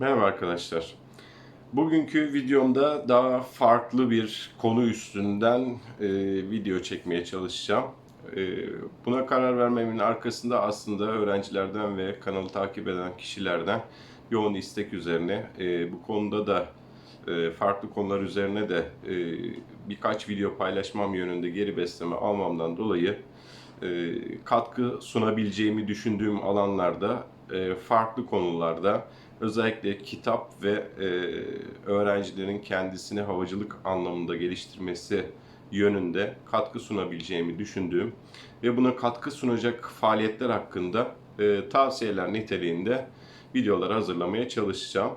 Merhaba arkadaşlar. Bugünkü videomda daha farklı bir konu üstünden e, video çekmeye çalışacağım. E, buna karar vermemin arkasında aslında öğrencilerden ve kanalı takip eden kişilerden yoğun istek üzerine e, bu konuda da e, farklı konular üzerine de e, birkaç video paylaşmam yönünde geri besleme almamdan dolayı e, katkı sunabileceğimi düşündüğüm alanlarda e, farklı konularda özellikle kitap ve e, öğrencilerin kendisini havacılık anlamında geliştirmesi yönünde katkı sunabileceğimi düşündüğüm ve buna katkı sunacak faaliyetler hakkında e, tavsiyeler niteliğinde videolar hazırlamaya çalışacağım.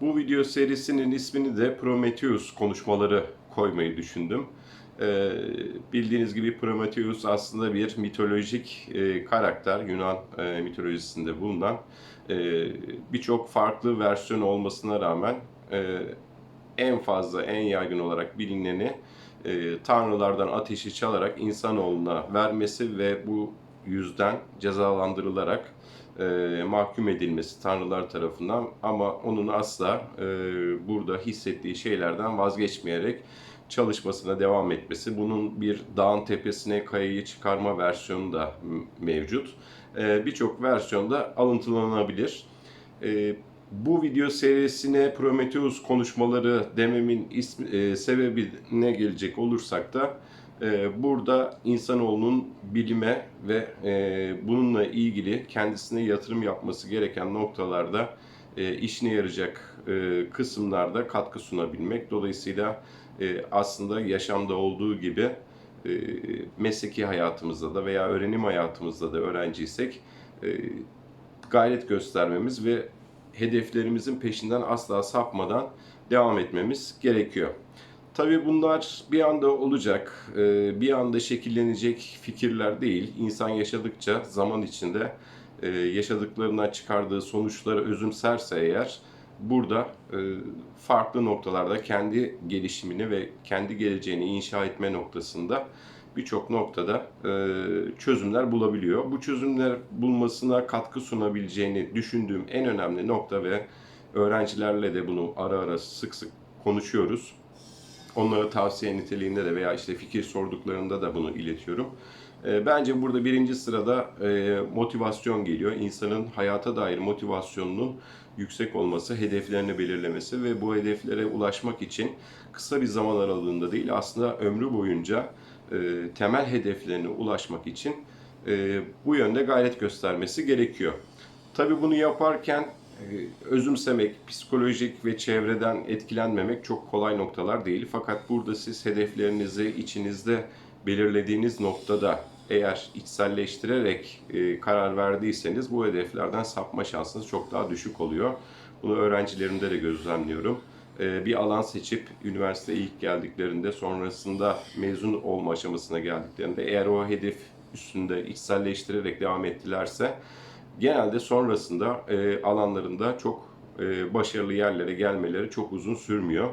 Bu video serisinin ismini de Prometheus konuşmaları koymayı düşündüm. Ee, bildiğiniz gibi Prometheus aslında bir mitolojik e, karakter, Yunan e, mitolojisinde bulunan e, birçok farklı versiyon olmasına rağmen e, en fazla, en yaygın olarak bilineni e, tanrılardan ateşi çalarak insanoğluna vermesi ve bu yüzden cezalandırılarak e, mahkum edilmesi tanrılar tarafından ama onun asla e, burada hissettiği şeylerden vazgeçmeyerek çalışmasına devam etmesi. Bunun bir dağın tepesine kayayı çıkarma versiyonu da mevcut. E, Birçok versiyonda alıntılanabilir. E, bu video serisine Prometheus konuşmaları dememin ismi, e, sebebine gelecek olursak da e, burada insanoğlunun bilime ve e, bununla ilgili kendisine yatırım yapması gereken noktalarda e, işine yarayacak e, kısımlarda katkı sunabilmek. Dolayısıyla e, aslında yaşamda olduğu gibi mesleki hayatımızda da veya öğrenim hayatımızda da öğrenciysek e, gayret göstermemiz ve hedeflerimizin peşinden asla sapmadan devam etmemiz gerekiyor. Tabii bunlar bir anda olacak, e, bir anda şekillenecek fikirler değil. İnsan yaşadıkça zaman içinde e, yaşadıklarından çıkardığı sonuçları özümserse eğer burada e, farklı noktalarda kendi gelişimini ve kendi geleceğini inşa etme noktasında birçok noktada e, çözümler bulabiliyor. Bu çözümler bulmasına katkı sunabileceğini düşündüğüm en önemli nokta ve öğrencilerle de bunu ara ara sık sık konuşuyoruz. Onlara tavsiye niteliğinde de veya işte fikir sorduklarında da bunu iletiyorum. E, Bence burada birinci sırada e, motivasyon geliyor. İnsanın hayata dair motivasyonunun yüksek olması, hedeflerini belirlemesi ve bu hedeflere ulaşmak için kısa bir zaman aralığında değil aslında ömrü boyunca e, temel hedeflerine ulaşmak için e, bu yönde gayret göstermesi gerekiyor. Tabii bunu yaparken özümsemek, psikolojik ve çevreden etkilenmemek çok kolay noktalar değil. Fakat burada siz hedeflerinizi içinizde belirlediğiniz noktada eğer içselleştirerek e, karar verdiyseniz bu hedeflerden sapma şansınız çok daha düşük oluyor. Bunu öğrencilerimde de gözlemliyorum. E, bir alan seçip üniversiteye ilk geldiklerinde sonrasında mezun olma aşamasına geldiklerinde eğer o hedef üstünde içselleştirerek devam ettilerse genelde sonrasında e, alanlarında çok e, başarılı yerlere gelmeleri çok uzun sürmüyor.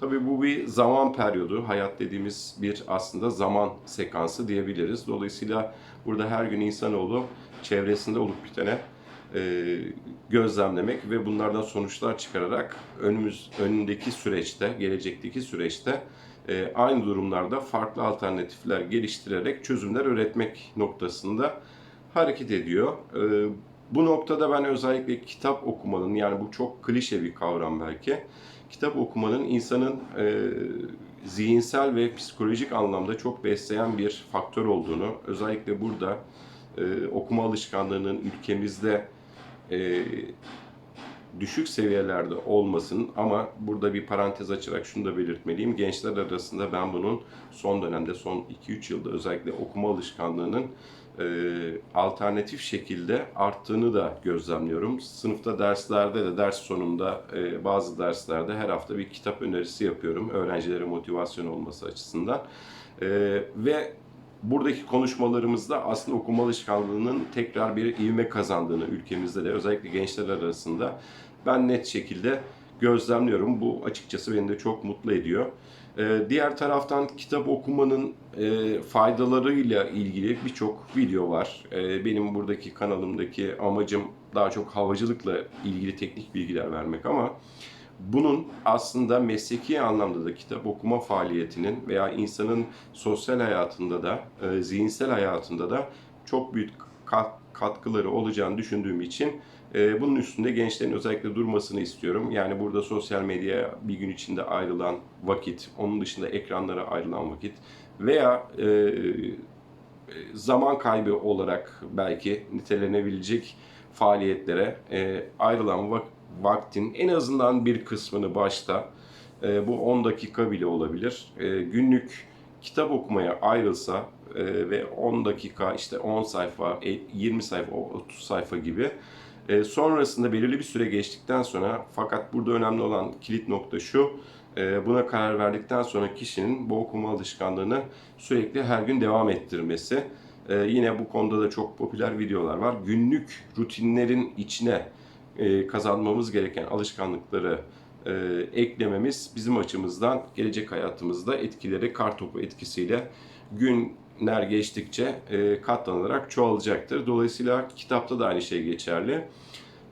Tabii bu bir zaman periyodu. Hayat dediğimiz bir aslında zaman sekansı diyebiliriz. Dolayısıyla burada her gün insanoğlu çevresinde olup bitene e, gözlemlemek ve bunlardan sonuçlar çıkararak önümüz önündeki süreçte, gelecekteki süreçte e, aynı durumlarda farklı alternatifler geliştirerek çözümler üretmek noktasında hareket ediyor. E, bu noktada ben özellikle kitap okumanın yani bu çok klişe bir kavram belki. Kitap okumanın insanın e, zihinsel ve psikolojik anlamda çok besleyen bir faktör olduğunu, özellikle burada e, okuma alışkanlığının ülkemizde e, düşük seviyelerde olmasının ama burada bir parantez açarak şunu da belirtmeliyim. Gençler arasında ben bunun son dönemde, son 2-3 yılda özellikle okuma alışkanlığının e, alternatif şekilde arttığını da gözlemliyorum. Sınıfta derslerde de ders sonunda e, bazı derslerde her hafta bir kitap önerisi yapıyorum. Öğrencilere motivasyon olması açısından. E, ve buradaki konuşmalarımızda aslında okuma alışkanlığının tekrar bir ivme kazandığını ülkemizde de özellikle gençler arasında ben net şekilde gözlemliyorum. Bu açıkçası beni de çok mutlu ediyor. Ee, diğer taraftan kitap okumanın e, faydalarıyla ilgili birçok video var. Ee, benim buradaki kanalımdaki amacım daha çok havacılıkla ilgili teknik bilgiler vermek ama bunun aslında mesleki anlamda da kitap okuma faaliyetinin veya insanın sosyal hayatında da, e, zihinsel hayatında da çok büyük kat- katkıları olacağını düşündüğüm için e, bunun üstünde gençlerin özellikle durmasını istiyorum. Yani burada sosyal medyaya bir gün içinde ayrılan vakit, onun dışında ekranlara ayrılan vakit veya e, zaman kaybı olarak belki nitelenebilecek faaliyetlere e, ayrılan vak- vaktin en azından bir kısmını başta e, bu 10 dakika bile olabilir. E, günlük kitap okumaya ayrılsa e, ve 10 dakika işte 10 sayfa, e, 20 sayfa, 30 sayfa gibi e, sonrasında belirli bir süre geçtikten sonra fakat burada önemli olan kilit nokta şu e, buna karar verdikten sonra kişinin bu okuma alışkanlığını sürekli her gün devam ettirmesi. E, yine bu konuda da çok popüler videolar var. Günlük rutinlerin içine e, kazanmamız gereken alışkanlıkları e, eklememiz bizim açımızdan gelecek hayatımızda etkileri kartopu etkisiyle günler geçtikçe e, katlanarak çoğalacaktır. Dolayısıyla kitapta da aynı şey geçerli.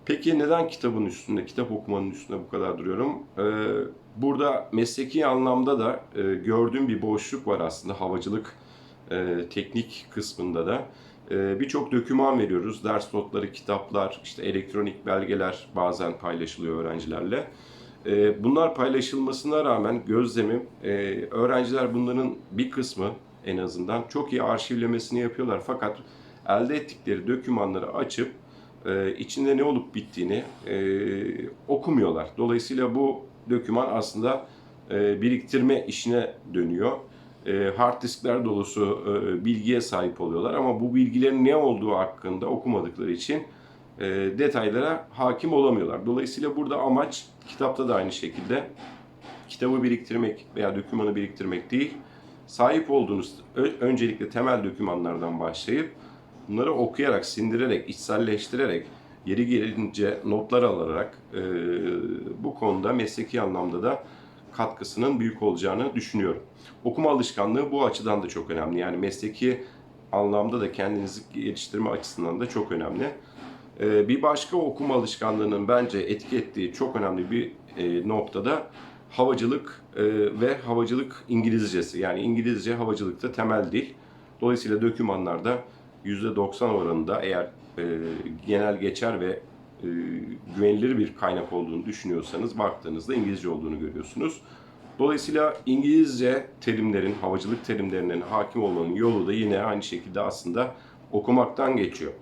Peki neden kitabın üstünde, kitap okumanın üstünde bu kadar duruyorum? Ee, burada mesleki anlamda da e, gördüğüm bir boşluk var aslında havacılık e, teknik kısmında da. E, Birçok doküman veriyoruz, ders notları, kitaplar, işte elektronik belgeler bazen paylaşılıyor öğrencilerle. E, Bunlar paylaşılmasına rağmen gözlemim, e, öğrenciler bunların bir kısmı en azından çok iyi arşivlemesini yapıyorlar. Fakat elde ettikleri dokümanları açıp e, içinde ne olup bittiğini e, okumuyorlar. Dolayısıyla bu doküman aslında e, biriktirme işine dönüyor. E, hard diskler dolusu e, bilgiye sahip oluyorlar ama bu bilgilerin ne olduğu hakkında okumadıkları için e, detaylara hakim olamıyorlar. Dolayısıyla burada amaç kitapta da aynı şekilde kitabı biriktirmek veya dokümanı biriktirmek değil, sahip olduğunuz öncelikle temel dokümanlardan başlayıp bunları okuyarak, sindirerek, içselleştirerek, yeri gelince notlar alarak e, bu konuda mesleki anlamda da katkısının büyük olacağını düşünüyorum. Okuma alışkanlığı bu açıdan da çok önemli. Yani mesleki anlamda da kendinizi geliştirme açısından da çok önemli. E, bir başka okuma alışkanlığının bence etki ettiği çok önemli bir e, noktada havacılık e, ve havacılık İngilizcesi. Yani İngilizce havacılıkta temel dil. Dolayısıyla dokümanlarda %90 oranında eğer e, genel geçer ve e, güvenilir bir kaynak olduğunu düşünüyorsanız baktığınızda İngilizce olduğunu görüyorsunuz. Dolayısıyla İngilizce terimlerin, havacılık terimlerinin hakim olmanın yolu da yine aynı şekilde aslında okumaktan geçiyor.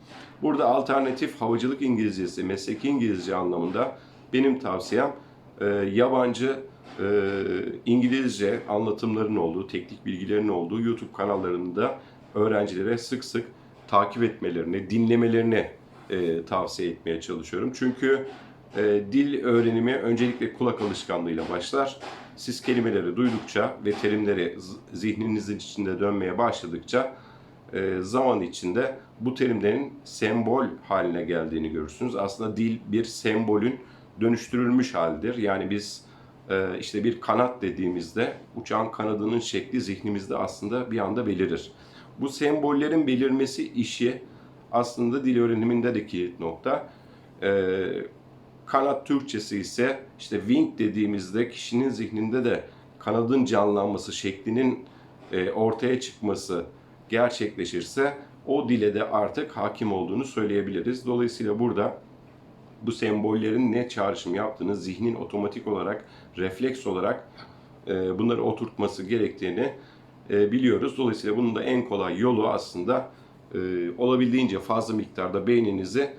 Burada alternatif havacılık İngilizcesi, mesleki İngilizce anlamında benim tavsiyem e, yabancı e, İngilizce anlatımların olduğu, teknik bilgilerin olduğu YouTube kanallarında öğrencilere sık sık takip etmelerini, dinlemelerini e, tavsiye etmeye çalışıyorum. Çünkü e, dil öğrenimi öncelikle kulak alışkanlığıyla başlar. Siz kelimeleri duydukça ve terimleri zihninizin içinde dönmeye başladıkça e, zaman içinde bu terimlerin sembol haline geldiğini görürsünüz. Aslında dil bir sembolün dönüştürülmüş halidir. Yani biz işte bir kanat dediğimizde uçağın kanadının şekli zihnimizde aslında bir anda belirir. Bu sembollerin belirmesi işi aslında dil öğreniminde de kilit nokta. E, kanat Türkçesi ise işte wing dediğimizde kişinin zihninde de kanadın canlanması, şeklinin e, ortaya çıkması gerçekleşirse o dile de artık hakim olduğunu söyleyebiliriz. Dolayısıyla burada bu sembollerin ne çağrışım yaptığını zihnin otomatik olarak, refleks olarak e, bunları oturtması gerektiğini e, biliyoruz. Dolayısıyla bunun da en kolay yolu aslında e, olabildiğince fazla miktarda beyninizi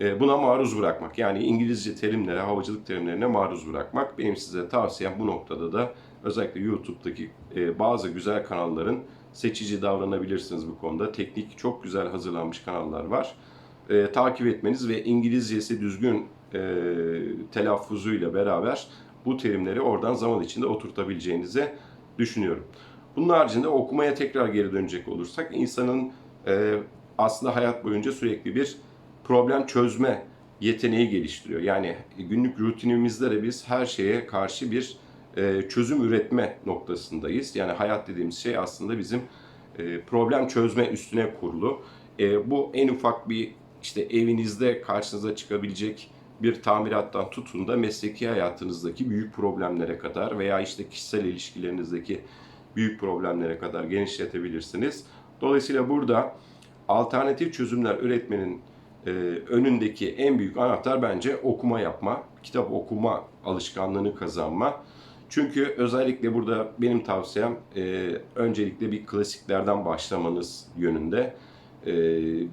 e, buna maruz bırakmak. Yani İngilizce terimlere, havacılık terimlerine maruz bırakmak. Benim size tavsiyem bu noktada da özellikle YouTube'daki e, bazı güzel kanalların seçici davranabilirsiniz bu konuda. Teknik çok güzel hazırlanmış kanallar var. E, takip etmeniz ve İngilizcesi düzgün e, telaffuzuyla beraber bu terimleri oradan zaman içinde oturtabileceğinizi düşünüyorum. Bunun haricinde okumaya tekrar geri dönecek olursak insanın e, aslında hayat boyunca sürekli bir problem çözme yeteneği geliştiriyor. Yani günlük rutinimizde de biz her şeye karşı bir e, çözüm üretme noktasındayız. Yani hayat dediğimiz şey aslında bizim e, problem çözme üstüne kurulu. E, bu en ufak bir işte evinizde karşınıza çıkabilecek bir tamirattan tutun da mesleki hayatınızdaki büyük problemlere kadar veya işte kişisel ilişkilerinizdeki büyük problemlere kadar genişletebilirsiniz. Dolayısıyla burada alternatif çözümler üretmenin e, önündeki en büyük anahtar bence okuma yapma, kitap okuma alışkanlığını kazanma. Çünkü özellikle burada benim tavsiyem e, öncelikle bir klasiklerden başlamanız yönünde. E,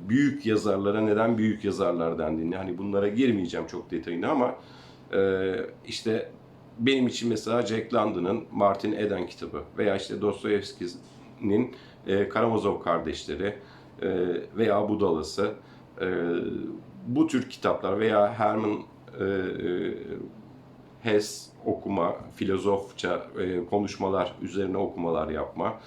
büyük yazarlara neden büyük yazarlar dendiğini, hani bunlara girmeyeceğim çok detayına ama e, işte benim için mesela Jack London'ın Martin Eden kitabı veya işte Dostoyevski'nin e, Karamazov kardeşleri e, veya Budalası e, bu tür kitaplar veya Herman e, e, Hess okuma, filozofça e, konuşmalar üzerine okumalar yapma.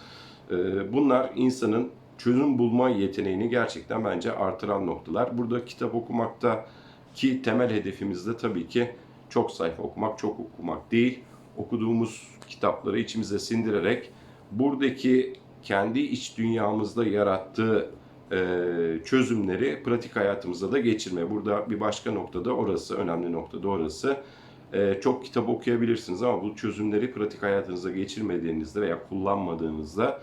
E, bunlar insanın çözüm bulma yeteneğini gerçekten bence artıran noktalar. Burada kitap okumakta ki temel hedefimiz de tabii ki çok sayfa okumak, çok okumak değil. Okuduğumuz kitapları içimize sindirerek buradaki kendi iç dünyamızda yarattığı e, çözümleri pratik hayatımıza da geçirme. Burada bir başka noktada orası, önemli noktada orası. E, çok kitap okuyabilirsiniz ama bu çözümleri pratik hayatınıza geçirmediğinizde veya kullanmadığınızda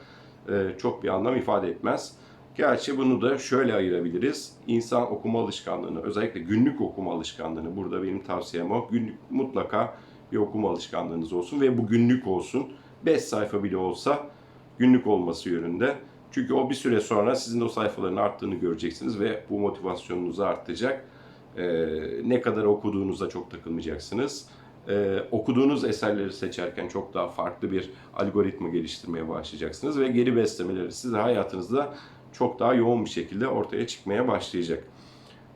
e, çok bir anlam ifade etmez. Gerçi bunu da şöyle ayırabiliriz. İnsan okuma alışkanlığını, özellikle günlük okuma alışkanlığını, burada benim tavsiyem o. Günlük mutlaka bir okuma alışkanlığınız olsun ve bu günlük olsun. 5 sayfa bile olsa günlük olması yönünde. Çünkü o bir süre sonra sizin o sayfaların arttığını göreceksiniz ve bu motivasyonunuzu artacak. Ee, ne kadar okuduğunuza çok takılmayacaksınız. Ee, okuduğunuz eserleri seçerken çok daha farklı bir algoritma geliştirmeye başlayacaksınız ve geri beslemeleri size hayatınızda çok daha yoğun bir şekilde ortaya çıkmaya başlayacak.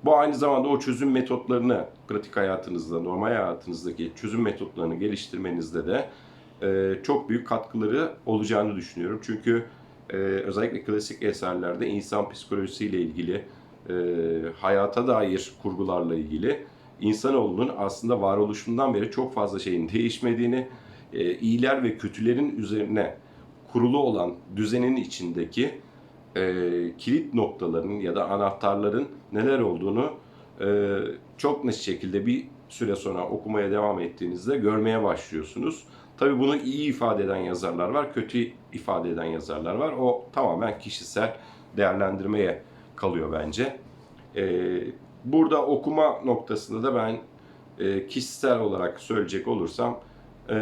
Bu aynı zamanda o çözüm metotlarını pratik hayatınızda, normal hayatınızdaki çözüm metotlarını geliştirmenizde de e, çok büyük katkıları olacağını düşünüyorum. Çünkü e, özellikle klasik eserlerde insan psikolojisiyle ilgili, e, hayata dair kurgularla ilgili insanoğlunun aslında varoluşundan beri çok fazla şeyin değişmediğini, e, iyiler ve kötülerin üzerine kurulu olan düzenin içindeki e, kilit noktaların ya da anahtarların neler olduğunu e, çok net şekilde bir süre sonra okumaya devam ettiğinizde görmeye başlıyorsunuz. Tabi bunu iyi ifade eden yazarlar var, kötü ifade eden yazarlar var. O tamamen kişisel değerlendirmeye kalıyor bence. Ee, burada okuma noktasında da ben e, kişisel olarak söyleyecek olursam e,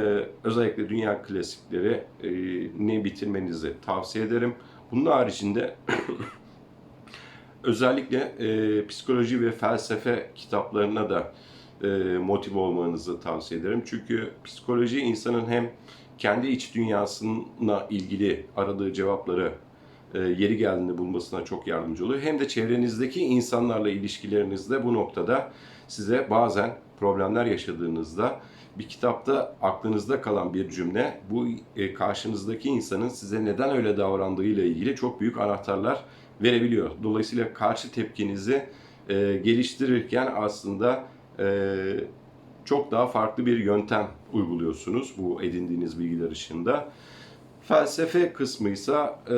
özellikle dünya klasikleri e, ne bitirmenizi tavsiye ederim. Bunun haricinde özellikle e, psikoloji ve felsefe kitaplarına da e, motive olmanızı tavsiye ederim. Çünkü psikoloji insanın hem kendi iç dünyasına ilgili aradığı cevapları yeri geldiğinde bulmasına çok yardımcı oluyor. Hem de çevrenizdeki insanlarla ilişkilerinizde bu noktada size bazen problemler yaşadığınızda bir kitapta aklınızda kalan bir cümle bu e, karşınızdaki insanın size neden öyle davrandığıyla ilgili çok büyük anahtarlar verebiliyor. Dolayısıyla karşı tepkinizi e, geliştirirken aslında e, çok daha farklı bir yöntem uyguluyorsunuz bu edindiğiniz bilgiler ışığında. Felsefe kısmı ise e,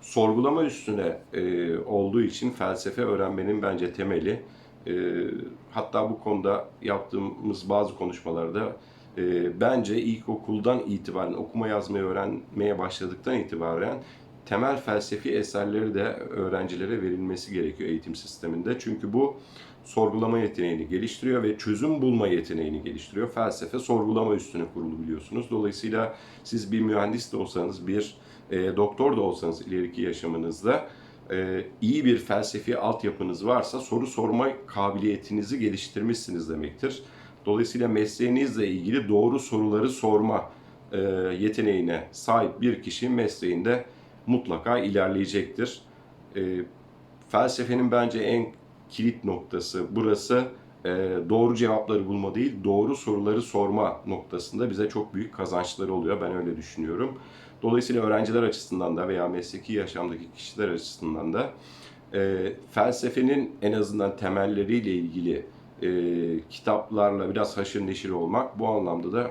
sorgulama üstüne e, olduğu için felsefe öğrenmenin bence temeli. E, hatta bu konuda yaptığımız bazı konuşmalarda e, bence ilkokuldan itibaren okuma yazmayı öğrenmeye başladıktan itibaren temel felsefi eserleri de öğrencilere verilmesi gerekiyor eğitim sisteminde. Çünkü bu sorgulama yeteneğini geliştiriyor ve çözüm bulma yeteneğini geliştiriyor. Felsefe sorgulama üstüne kurulu biliyorsunuz. Dolayısıyla siz bir mühendis de olsanız, bir e, doktor da olsanız ileriki yaşamınızda e, iyi bir felsefi altyapınız varsa soru sorma kabiliyetinizi geliştirmişsiniz demektir. Dolayısıyla mesleğinizle ilgili doğru soruları sorma e, yeteneğine sahip bir kişi mesleğinde mutlaka ilerleyecektir. E, felsefenin bence en kilit noktası burası. E, doğru cevapları bulma değil, doğru soruları sorma noktasında bize çok büyük kazançları oluyor. Ben öyle düşünüyorum. Dolayısıyla öğrenciler açısından da veya mesleki yaşamdaki kişiler açısından da e, felsefenin en azından temelleriyle ilgili e, kitaplarla biraz haşır neşir olmak bu anlamda da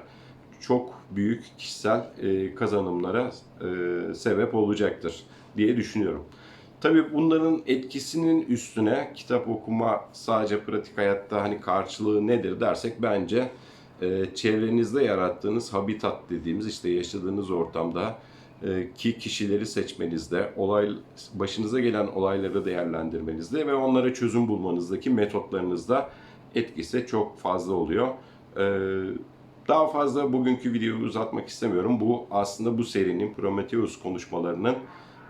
çok büyük kişisel e, kazanımlara e, sebep olacaktır diye düşünüyorum. Tabii bunların etkisinin üstüne kitap okuma sadece pratik hayatta hani karşılığı nedir dersek bence e, çevrenizde yarattığınız habitat dediğimiz işte yaşadığınız ortamda e, ki kişileri seçmenizde, olay başınıza gelen olayları değerlendirmenizde ve onlara çözüm bulmanızdaki metotlarınızda etkisi çok fazla oluyor. E, daha fazla bugünkü videoyu uzatmak istemiyorum. Bu aslında bu serinin Prometheus konuşmalarının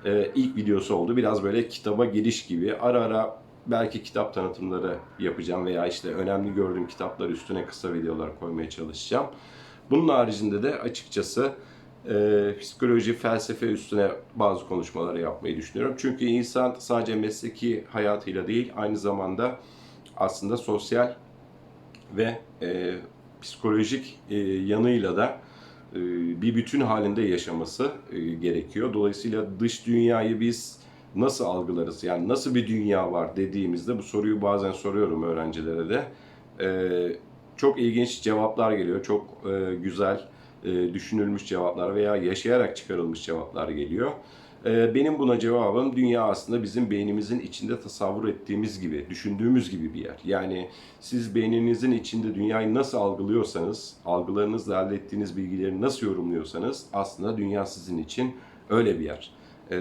e, ilk videosu oldu. Biraz böyle kitaba giriş gibi. Ara ara belki kitap tanıtımları yapacağım veya işte önemli gördüğüm kitaplar üstüne kısa videolar koymaya çalışacağım. Bunun haricinde de açıkçası e, psikoloji, felsefe üstüne bazı konuşmaları yapmayı düşünüyorum. Çünkü insan sadece mesleki hayatıyla değil aynı zamanda aslında sosyal ve e, psikolojik e, yanıyla da bir bütün halinde yaşaması e, gerekiyor. Dolayısıyla dış dünyayı biz nasıl algılarız? Yani nasıl bir dünya var dediğimizde bu soruyu bazen soruyorum öğrencilere de. E, çok ilginç cevaplar geliyor. Çok e, güzel e, düşünülmüş cevaplar veya yaşayarak çıkarılmış cevaplar geliyor. E, benim buna cevabım dünya aslında bizim beynimizin içinde tasavvur ettiğimiz gibi, düşündüğümüz gibi bir yer. Yani siz beyninizin içinde dünyayı nasıl algılıyorsanız, algılarınızla elde ettiğiniz bilgileri nasıl yorumluyorsanız aslında dünya sizin için öyle bir yer. E,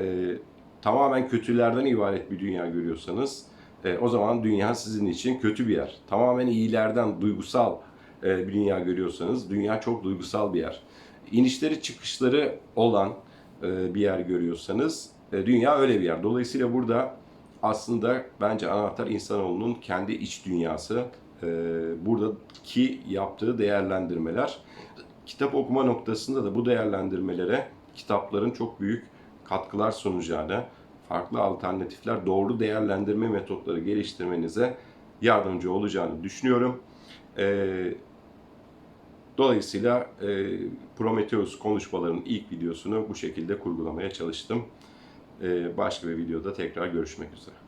tamamen kötülerden ibaret bir dünya görüyorsanız e, o zaman dünya sizin için kötü bir yer. Tamamen iyilerden, duygusal e, bir dünya görüyorsanız dünya çok duygusal bir yer. İnişleri çıkışları olan bir yer görüyorsanız e, dünya öyle bir yer. Dolayısıyla burada aslında bence anahtar insanoğlunun kendi iç dünyası. E, buradaki yaptığı değerlendirmeler. Kitap okuma noktasında da bu değerlendirmelere kitapların çok büyük katkılar sunacağını, farklı alternatifler, doğru değerlendirme metotları geliştirmenize yardımcı olacağını düşünüyorum. Ee, dolayısıyla e, Prometheus konuşmalarının ilk videosunu bu şekilde kurgulamaya çalıştım. Ee, başka bir videoda tekrar görüşmek üzere.